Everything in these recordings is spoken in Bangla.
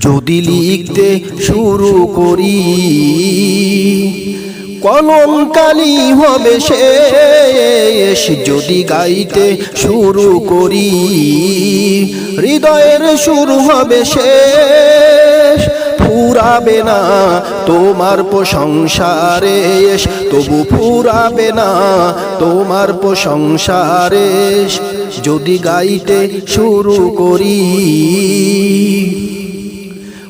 যদি লিখতে শুরু করি, কলম কালি হবে শেষ। যদি গাইতে শুরু করি, হৃদয়ের শুরু হবে শেষ। ফুরাবে না তোমার প্রশংসারে তবু ফুরাবে না তোমার প্রশংসারে যদি গাইতে শুরু করি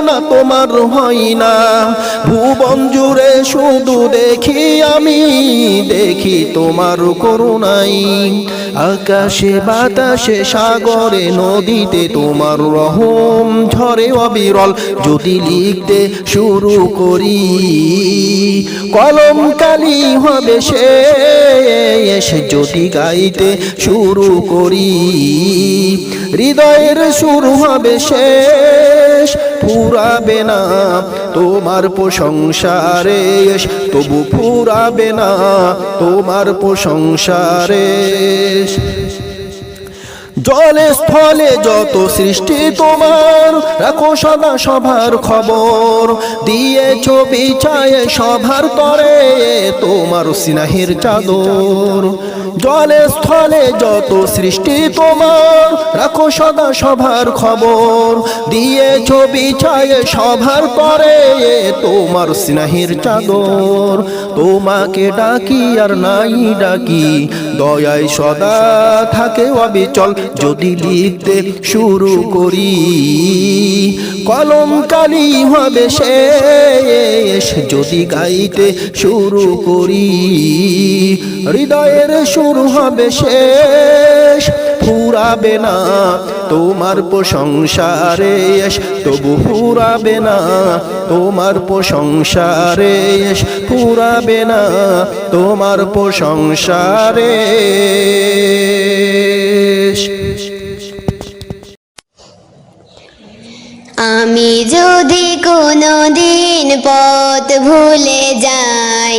তুলনা তোমার হয় না। ভুবন জুড়ে শুধু দেখি আমি, দেখি তোমার করুণাই। আকাশে, বাতাসে, সাগরে, নদীতে তোমার রহম ঝরে অবিরল। যদি লিখতে শুরু করি কলম কালি হবে শেষ। যদি গাইতে শুরু করি, হৃদয়ের শুরু হবে শেষ। ফুরাবে না, তোমার প্রশংসারে তবু ফুরাবে না, তোমার প্রশংসারে জলে স্থলে যত সৃষ্টি তোমার, রাখো সদা সভার খবর। দিয়ে ছবি চায় সভার তরে, তোমার সিনাহির চাদর। জলে স্থলে যত সৃষ্টি তোমার, রাখো সদা সভার খবর। দিয়ে ছবি চায় সভার তরে তোমার সিনাহির চাদর। তোমাকে ডাকি আর নাই ডাকি, দয়ায় সদা থাকে অবিচল। যদি লিখতে শুরু করি, কলম কালি হবে শেষ। যদি গাইতে শুরু করি, হৃদয়ের শুরু হবে শেষ, ফুরাবে না তোমার প্রশংসারে তবু ফুরাবে না তোমার প্রশংসারে ফুরাবে না তোমার প্রশংসারে আমি যদি কোনো দিন পথ ভুলে যাই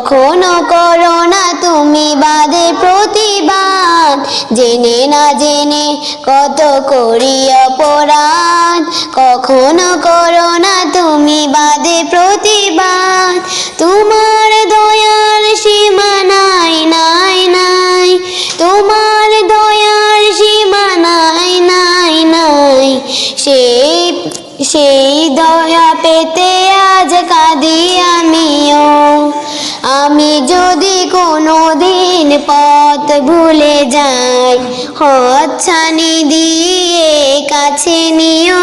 কখনো করো না তুমি বাদে প্রতিবাদ। জেনে না জেনে কত করি অপরাধ। কখনো করো না তুমি বাদে প্রতিবাদ। তোমার দয়ার সীমা নাই নাই নাই। তোমার দয়ার সীমা নাই নাই নাই। সেই সেই দয়া পেতে আজ কাঁদি আমি। পথ ভুলে যাই। হচ্ছানি দিয়ে কাছে নিও।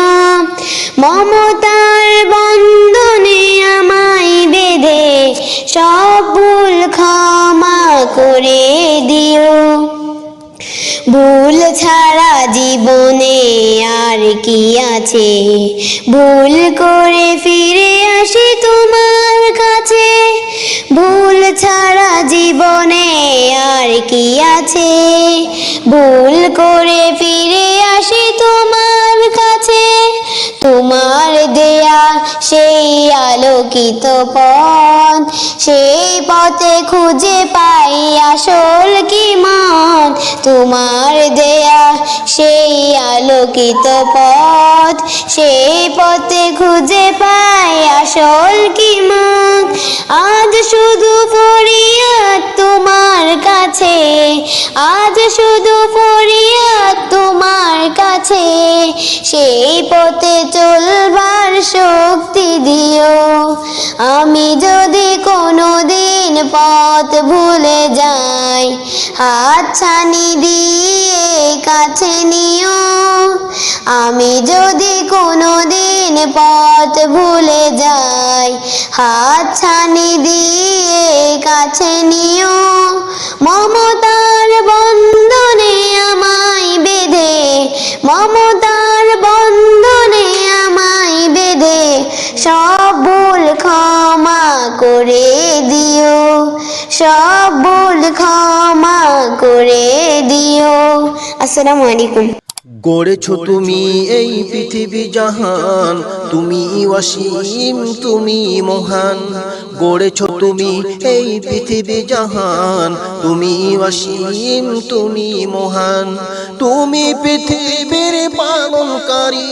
মমতার বন্ধনে আমায় বেঁধে সব ভুল ক্ষমা করে দিও। ভুল ছাড়া জীবনে আর কি আছে? ভুল করে কি আছে? ভুল করে ফিরে আলোকিত পথ সেই পথে খুঁজে পাই আসল কি মান? তোমার দেয়া সেই আলোকিত পথ সেই পথে খুঁজে পাই আসল কি মান? আজ শুধু ফরিয়াদ তোমার কাছে, আজ শুধু ফরিয়াদ তোমার কাছে, সেই পথে চলবার শক্তি দিও। আমি যদি কোনো দিন পথ ভুলে যাই, হাত ছানি দিয়ে কাছে নিও। আমি যদি কোনো দিন পথ ভুলে যাই, হাত ছানি দিয়ে কাছে নিও। মমতার বন্ধনে আমায় বেঁধে, মমতার ক্ষমা করে দিও। আসসালামু আলাইকুম। গড়েছ তুমি এই পৃথিবী জাহান, তুমি অসীম, তুমি মহান। গড়েছ তুমি এই পৃথিবী জাহান, তুমি অসীম, তুমি মহান। তুমি পৃথিবীর পালনকারী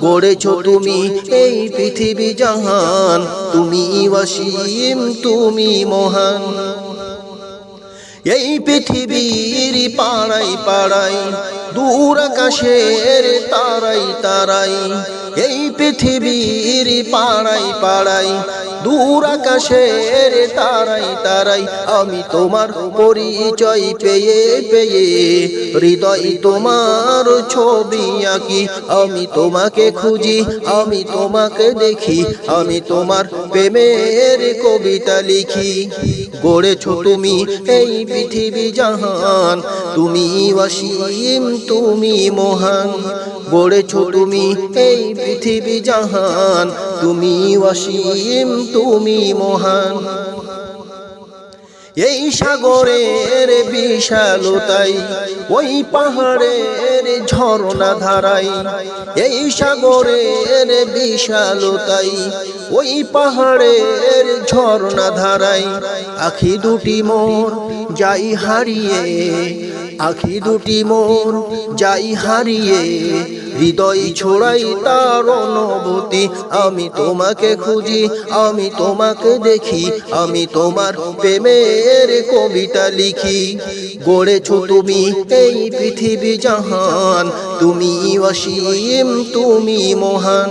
গড়েছ তুমি এই পৃথিবী জাহান। তুমি অসীম তুমি মহান। এই পৃথিবীর পাড়াই পাড়াই দূর আকাশের তারাই তারাই এই পৃথিবীর পাড়াই পাড়াই দূর আকাশের তারাই তারাই আমি তোমার পরিচয় পেয়ে পেয়ে, হৃদয় তোমার ছবি আঁকি, আমি তোমাকে খুঁজি, আমি তোমাকে দেখি, আমি তোমার প্রেমের কবিতা লিখি। গড়েছ তুমি এই পৃথিবী জাহান, তুমি অসীম, তুমি মহান। গড়েছ তুমি এই পৃথিবী জাহান, তুমি অসীম, তুমি মহান। এই সাগরের বিশালতাই, ওই পাহাড়ের ঝর্ণা ধারাই, এই সাগরের বিশালতাই ওই পাহাড়ের ঝর্ণা ধারাই আখি দুটি মোর যাই হারিয়ে, আখি দুটি মোর যাই হারিয়ে, হৃদয় ছোড়াই তার অনুভূতি, আমি তোমাকে খুঁজি, আমি তোমাকে দেখি, আমি তোমার প্রেমের কবিতা লিখি। গড়েছ তুমি এই পৃথিবী জাহান, তুমি অসীম, তুমি মহান।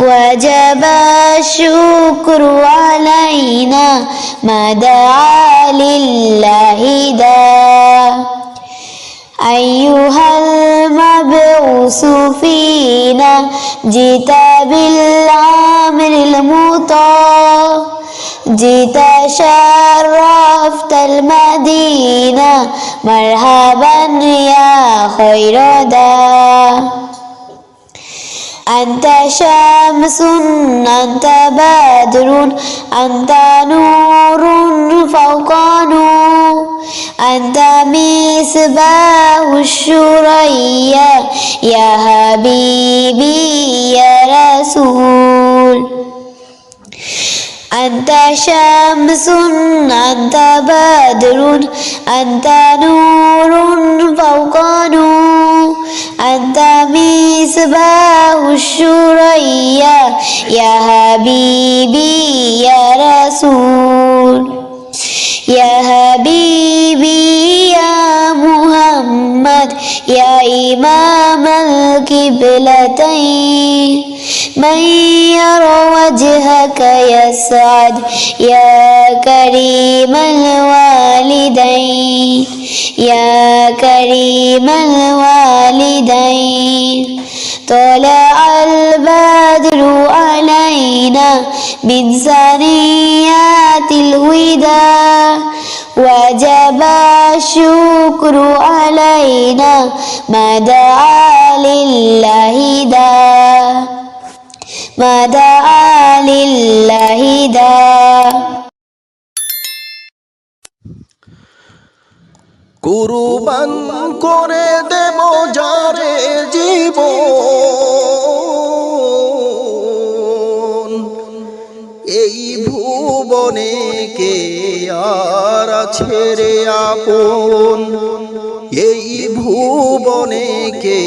وجب الشكر علينا ما دعا لله دا. أيها المبعوث فينا جئت بالأمر المطاع جئت شرفت المدينة مرحبا يا خير دا. أنت شمس أنت بدر أنت نور فوق نور أنت مصباح الشريا. يا حبيبي يا رسول. أنت شمس أنت بدر أنت نور فوق نور. أنت مصباح الشريا يا حبيبي يا رسول. يا حبيبي يا محمد يا إمام القبلتين. من يرى وجهك يسعد. يا كريم الوالدين. يا كريم الوالدين. طلع البدر علينا من ثنيات الوداع. وجب الشكر علينا ما دعا ما دعا لله دا কুরবান করে দেব যারে জীব এই ভুবনে কে আর আছে রে আপন এই ভুবনে কে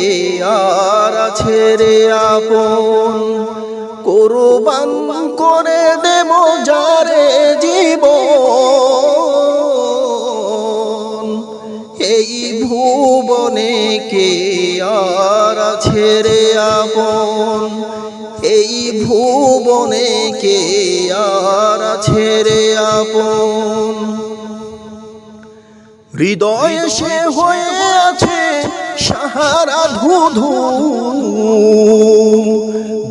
আর আছে রে আপন কুরবান করে দেব যারে জীবন। এই ভুবনে কে আর ছেড়ে আপন? এই ভুবনে কে আর ছেড়ে আপন? হৃদয় সে হয়ে আছে সাহারা ধুধু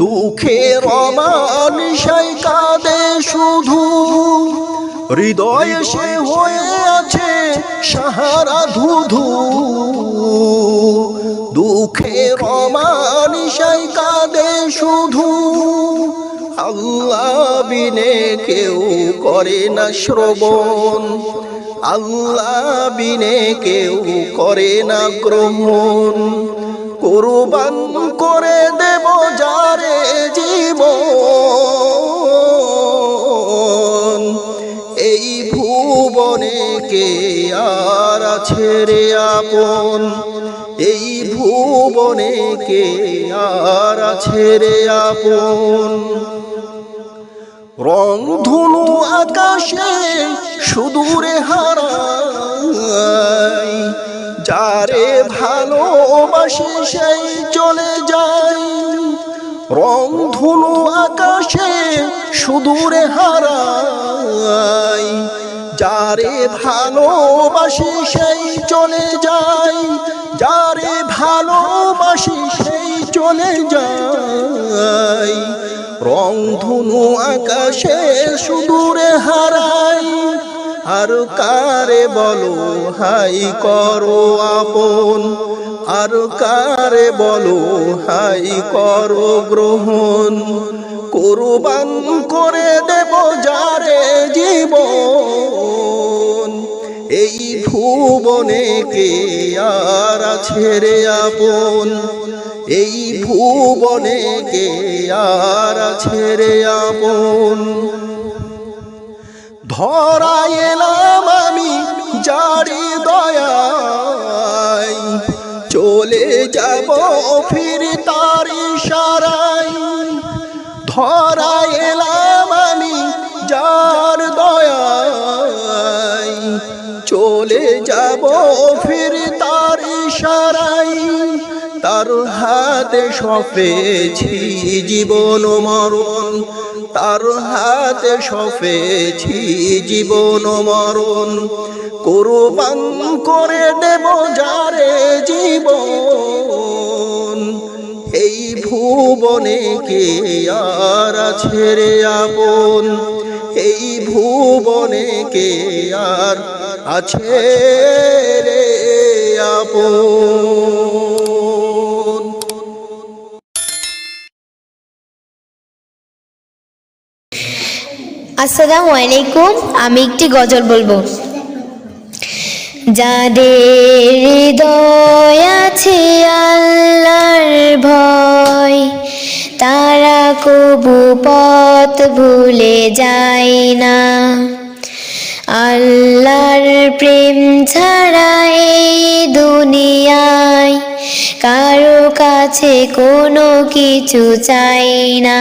দুঃখের অমানিসাই কাঁদে শুধু। হৃদয় সে হয়ে আছে সাহারা ধুধু দুঃখের অমানিসাই কাঁদে শুধু। আল্লাহ বিনে কেউ করে না শ্রবণ আল্লাহ বিনে কেউ করে না গ্রহণ কোরবান করে দেব যারে জীবন। এই ভুবনে কে আর আছে রে আপন? এই ভুবনে কে আর আছে রে আপন? রং ধনু আকাশে সুদূরে হারাই, যারে ভালোবাসে সেই চলে যায়। রং ধনু আকাশে সুদূরে হারাই, যারে ভালোবাসি সেই চলে যায়, যারে ভালোবাসি সেই চলে যায়। রং ধনু আকাশে সুদূরে হারাই, আর কারে বলো, হাই করো আপন। আর কারে বলো, হাই করো গ্রহণ। কোরবান করে দেব যারে জীবন। এই ভুবনে কে আর ছেড়ে আপন? এই ভুবনে কে আর রে আপন? ধরা এলাম আমি জারি দয়াই চলে যাব ফির তার ইশারাই ধরা এলাম আমি যার দয়াই চলে যাব ফির তার ইশারাই তার হাতে সফেছি জীবন মরণ। তার হাতে সফেছি জীবন মরণ। কোরবান করে দেব যারে জীবন। এই ভুবনে কে আর রে আপন? এই ভুবনে কে আর আছে রে আপন? আসসালামু আলাইকুম আমি একটি গজল বলব। যাদের হৃদয় আছে আল্লাহর ভয়, তারা কবু পথ ভুলে যায় না। আল্লাহর প্রেম ছাড়া এই দুনিয়ায় কারও কাছে কোনো কিছু চাই না।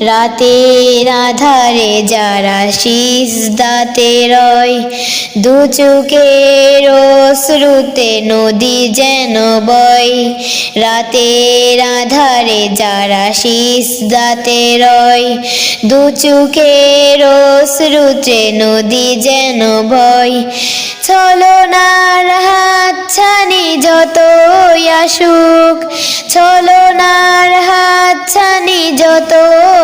রাতের আধারে যারা শীষ দাতে রয়, দু চোখের শ্রুতে নদী যেন বয়। রাতের আধারে যারা শীষ দাতে রয়, দু চোখের শ্রুতে নদী যেন বয়। ছলনার হাত ছানি যতই আসুক, ছলনার হাত ছানি যতই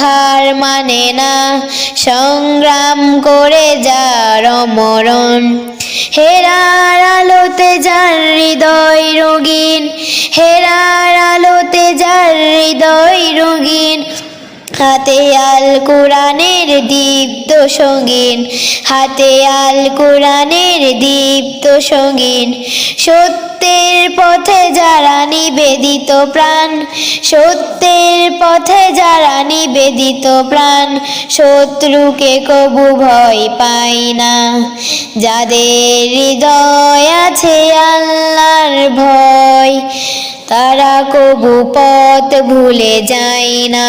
হার মানে না, সংগ্রাম করে যার মরণ। হেরার আলোতে যার হৃদয় রঙিন, হেরার আলোতে যার হৃদয় রঙিন হাতে আল কোরআনের দীপ্ত সঙ্গীন, হাতে আল কোরআনের দীপ্ত সঙ্গীন। সত্যের পথে যারা নিবেদিত প্রাণ, সত্যের পথে যারা নিবেদিত প্রাণ, শত্রুকে কবু ভয় পায় না। যাদের হৃদয় আছে আল্লাহর ভয়, তারা কবু পথ ভুলে যায় না।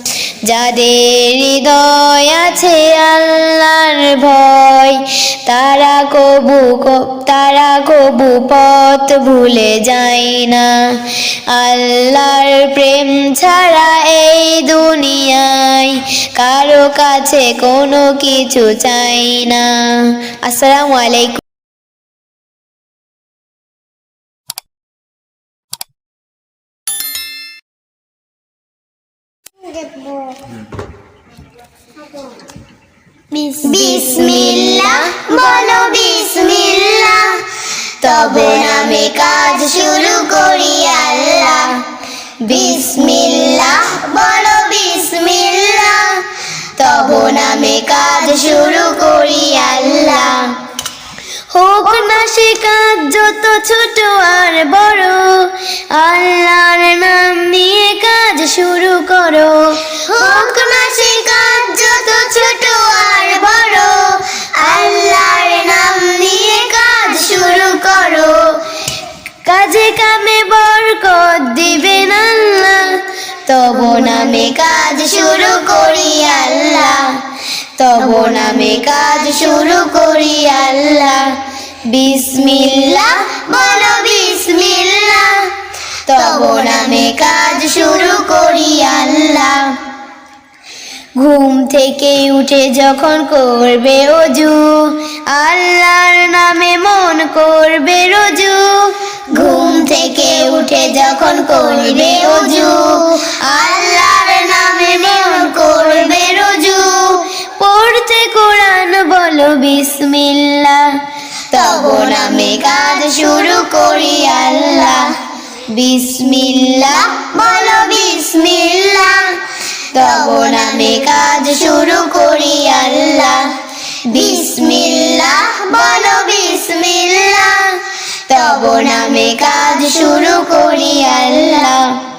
যাদের হৃদয় আছে আল্লাহর ভয়, তারা কবু তারা কবু পথ ভুলে যায় না। আল্লাহর প্রেম ছাড়া এই দুনিয়ায় কারও কাছে কোনো কিছু চাই না। আসসালামু আলাইকুম। বিসমিল্লাহ, বলো বিসমিল্লাহ। তব নামে কাজ শুরু করি আল্লাহ। বিসমিল্লাহ, বলো বিসমিল্লাহ। তব নামে কাজ শুরু করি আল্লাহ। হোক না সে কাজ, যত ছোট আর বড়, আল্লাহর নাম নিয়ে কাজ শুরু করো। হোক না সে কাজ, যত ছোট আর বড়, আল্লাহর নাম নিয়ে কাজ শুরু করো। কাজে কামে বরকত দিবেন আল্লাহ, তব নামে কাজ শুরু করি আল্লাহ। তব নামে কাজ শুরু করি আল্লাহ। বিসমিল্লাহ, বলো বিসমিল্লাহ। তব নামে কাজ শুরু করি আল্লাহ। ঘুম থেকে উঠে যখন করবে অজু, আল্লাহর নামে মন করবে রজু। ঘুম থেকে উঠে যখন করবে অজু, আল্লাহর নামে বিসমিল্লাহ। তব আমি কাজ শুরু করি, আল্লাহ। বিসমিল্লাহ, বলো বিসমিল্লাহ। তব আমি কাজ শুরু করি, আল্লাহ। বিসমিল্লাহ, বলো বিসমিল্লাহ। তব আমি কাজ শুরু করি, আল্লাহ।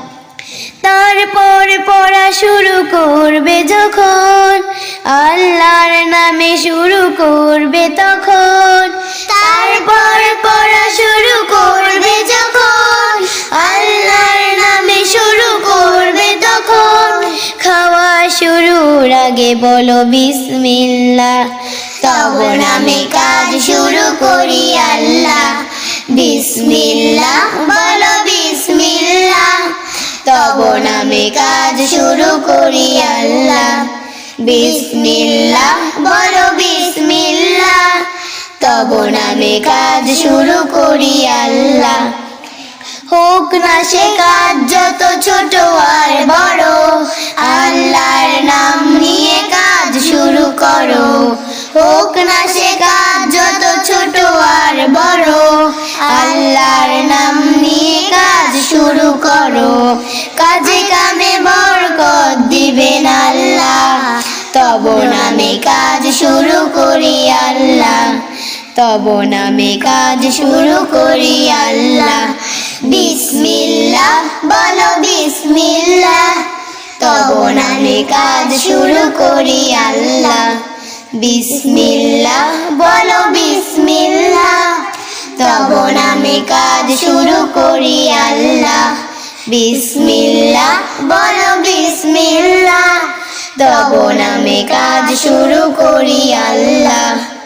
তারপর পড়া শুরু করবে যখন। আল্লাহর নামে শুরু করবে তখন। তারপর পড়া শুরু করবে যখন। আল্লাহর নামে শুরু করবে তখন। খাওয়া শুরুর আগে বলো বিসমিল্লাহ। তব নামে কাজ শুরু করি আল্লাহ। বিসমিল্লাহ বলো বিসমিল্লাহ। তব নামে কাজ শুরু করি আল্লাহ। বিসমিল্লাহ, বলো বিসমিল্লাহ। তব নামে কাজ শুরু করি আল্লাহ। হোক না সে কাজ যত ছোট আর বড়, আল্লাহর নাম নিয়ে কাজ শুরু করো। হোক না সে কাজ যত ছোট আর বড়, আল্লাহর নাম শুরু করো। কাজে কামে বরকত দিবেন আল্লাহ। তব নামে কাজ শুরু করি আল্লাহ। তব নামে কাজ শুরু করি আল্লাহ। বিসমিল্লাহ, বলো বিসমিল্লাহ। তব নামে কাজ শুরু করি আল্লাহ। বিসমিল্লাহ, বলো বিসমিল্লাহ। তব আমি কাজ শুরু করি আল্লাহ। বিসমিল্লা বলো বিসমিল্লা তখন আমি কাজ শুরু করি আল্লাহ।